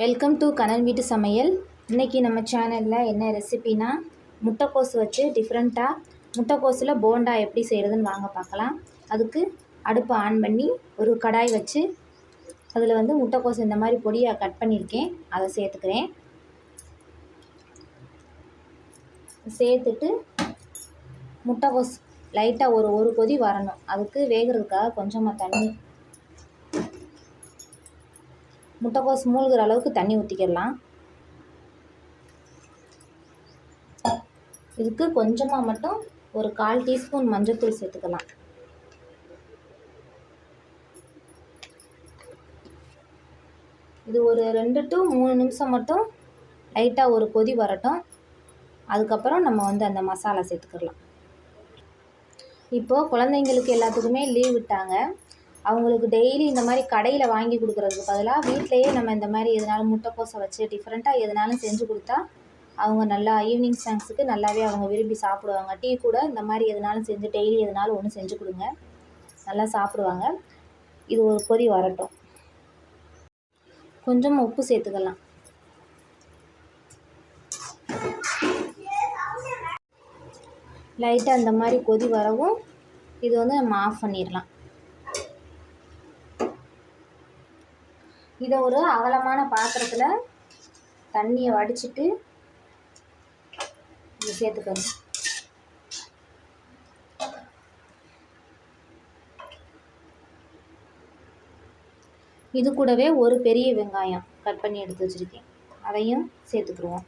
Welcome to கனல் வீட்டு சமையல் இன்றைக்கி நம்ம சேனலில் என்ன ரெசிபினா முட்டைக்கோஸ் வச்சு டிஃப்ரெண்ட்டாக முட்டைக்கோஸில் போண்டா எப்படி செய்கிறதுன்னு வாங்க பார்க்கலாம். அதுக்கு அடுப்பை ஆன் பண்ணி ஒரு கடாய் வச்சு அதில் வந்து முட்டைக்கோஸ் இந்த மாதிரி பொடியாக கட் பண்ணியிருக்கேன். அதை சேர்த்துக்கிறேன். சேர்த்துட்டு முட்டைக்கோஸ் லைட்டாக ஒரு ஒரு கொதி வரணும். அதுக்கு வேகிறதுக்காக கொஞ்சமாக தண்ணி முட்டைக்கோஸ் மூழ்கிற அளவுக்கு தண்ணி ஊற்றிக்கிடலாம் இதுக்கு கொஞ்சமாக மட்டும் ஒரு கால் டீஸ்பூன் மஞ்சள்தூள் சேர்த்துக்கலாம். இது ஒரு ரெண்டு டு மூணு நிமிஷம் மட்டும் லைட்டாக ஒரு கொதி வரட்டும். அதுக்கப்புறம் நம்ம வந்து அந்த மசாலா சேர்த்துக்கலாம். இப்போது குழந்தைங்களுக்கு எல்லாத்துக்குமே லீவ் விட்டாங்க. அவங்களுக்கு டெய்லி இந்த மாதிரி கடையில் வாங்கி கொடுக்குறதுக்கு பதிலாக வீட்டிலையே நம்ம இந்த மாதிரி எதுனாலும் முட்டைக்கோசை வச்சு டிஃப்ரெண்ட்டாக எதுனாலும் செஞ்சு கொடுத்தா அவங்க நல்லா ஈவினிங் ஸ்நாக்ஸுக்கு நல்லாவே அவங்க விரும்பி சாப்பிடுவாங்க. டீ கூட இந்த மாதிரி எதுனாலும் செஞ்சு டெய்லி எதுனாலும் ஒன்று செஞ்சு கொடுங்க. நல்லா சாப்பிடுவாங்க. இது ஒரு கொதி வரட்டும். கொஞ்சமாக உப்பு சேர்த்துக்கலாம். லைட்டாக அந்த மாதிரி கொதி வரவும் இது வந்து நம்ம ஆஃப் பண்ணிடலாம். இதை ஒரு அகலமான பாத்திரத்தில் தண்ணியை வடிச்சிட்டு இது சேர்த்துக்கணும். இது கூடவே ஒரு பெரிய வெங்காயம் கட் பண்ணி எடுத்து வச்சுருக்கேன். அதையும் சேர்த்துக்குருவோம்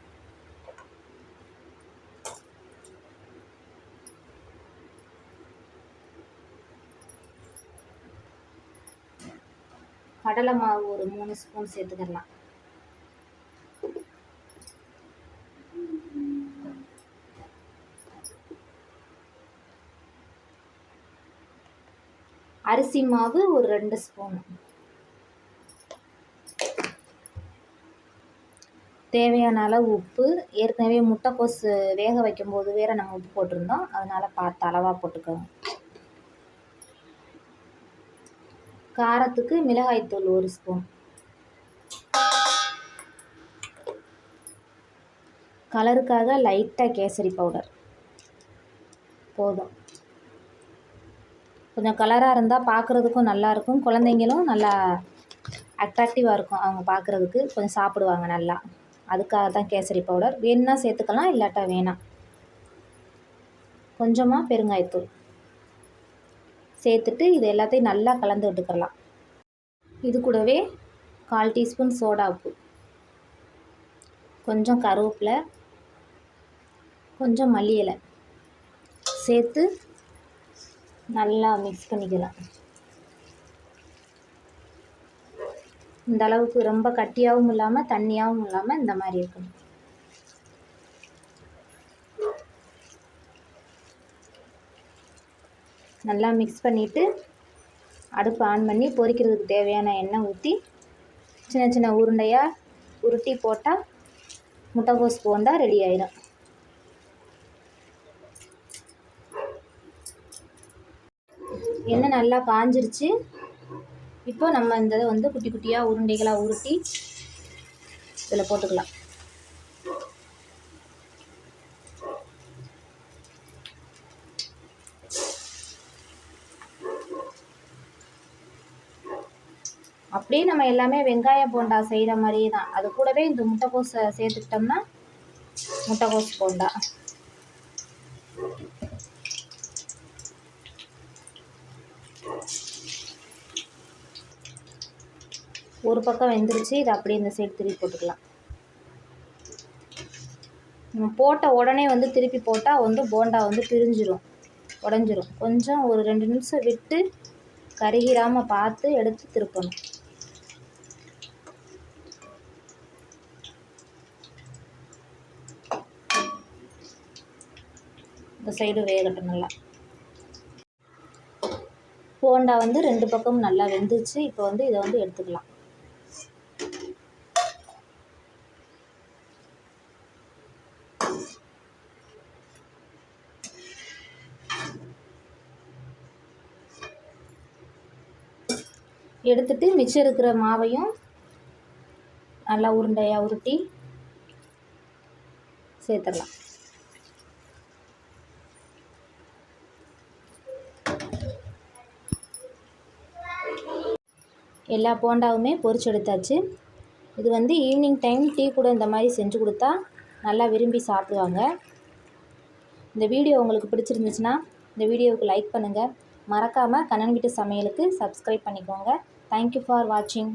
கடலை மாவு ஒரு மூணு ஸ்பூன் சேர்த்துக்கலாம் அரிசி மாவு ஒரு ரெண்டு ஸ்பூன். தேவையான அளவு உப்பு ஏற்கனவே முட்டைக்கோஸ் வேக வைக்கும்போது வேறு நம்ம உப்பு போட்டிருந்தோம். அதனால் பார்த்து அளவாக போட்டுக்கோங்க. காரத்துக்கு மிளகாய்த்தூள் ஒரு ஸ்பூன். கலருக்காக லைட்டாக கேசரி பவுடர். போதும். கொஞ்சம் கலராக இருந்தால் பார்க்குறதுக்கும் நல்லாயிருக்கும் குழந்தைங்களும் நல்லா அட்ராக்டிவாக இருக்கும் அவங்க பார்க்குறதுக்கு கொஞ்சம் சாப்பிடுவாங்க நல்லா. அதுக்காக தான் கேசரி பவுடர். வேணுன்னா சேர்த்துக்கலாம் இல்லாட்டா வேணாம். கொஞ்சமாக பெருங்காயத்தூள். சேர்த்துட்டு இது எல்லாத்தையும் நல்லா கலந்து விட்டுக்கலாம் இது கூடவே கால் டீஸ்பூன் சோடா உப்பு. கொஞ்சம் கருவேப்பிலை கொஞ்சம் மல்லி இலை சேர்த்து நல்லா மிக்ஸ் பண்ணிக்கலாம். இந்த அளவுக்கு ரொம்ப கட்டியாகவும் இல்லாமல் தண்ணியாகவும் இல்லாமல் இந்த மாதிரி இருக்கணும். நல்லா மிக்ஸ் பண்ணிவிட்டு அடுப்பு ஆன் பண்ணி பொரிக்கிறதுக்கு தேவையான எண்ணெய் ஊற்றி சின்ன சின்ன உருண்டையாக உருட்டி போட்டால் முட்டைகோஸ் போண்டா ரெடி ஆயிடும் எண்ணெய் நல்லா காஞ்சிருச்சு. இப்போ நம்ம இந்த இதை வந்து குட்டி குட்டியாக உருண்டைகளாக உருட்டி இதில் போட்டுக்கலாம். அப்படியே நம்ம எல்லாமே வெங்காய போண்டா செய்கிற மாதிரியே தான். அது கூடவே இந்த முட்டைக்கோஸை சேர்த்துக்கிட்டோம்னா முட்டைக்கோஸ் போண்டா. ஒரு பக்கம் வெந்துருச்சு இதை அப்படியே இந்த சைடு திருப்பி போட்டுக்கலாம். நம்ம போட்ட உடனே வந்து திருப்பி போட்டால் வந்து போண்டா வந்து பிரிஞ்சிடும் உடஞ்சிரும். கொஞ்சம் ஒரு ரெண்டு நிமிஷம் விட்டு கருகிராமல் பார்த்து எடுத்து திருப்பணும். இந்த சைடு வேகட்டும் நல்லா போண்டா வந்து ரெண்டு பக்கமும் நல்லா வெந்துச்சு. இப்போ வந்து இதை வந்து எடுத்துக்கலாம். எடுத்துட்டு மிச்சம் இருக்கிற மாவையும் நல்லா உருண்டையாக உருட்டி சேர்த்துடலாம். எல்லா போண்டாவுமே பொரிச்சு எடுத்தாச்சு இது வந்து ஈவினிங் டைம் டீ கூட இந்த மாதிரி செஞ்சு கொடுத்தா நல்லா விரும்பி சாப்பிடுவாங்க. இந்த வீடியோ உங்களுக்கு பிடிச்சிருந்துச்சுன்னா இந்த வீடியோவுக்கு லைக் பண்ணுங்கள் மறக்காமல் கண்ணன் வீட்டு சமையலுக்கு சப்ஸ்கிரைப் பண்ணிக்கோங்க. தேங்க்யூ ஃபார் வாட்சிங்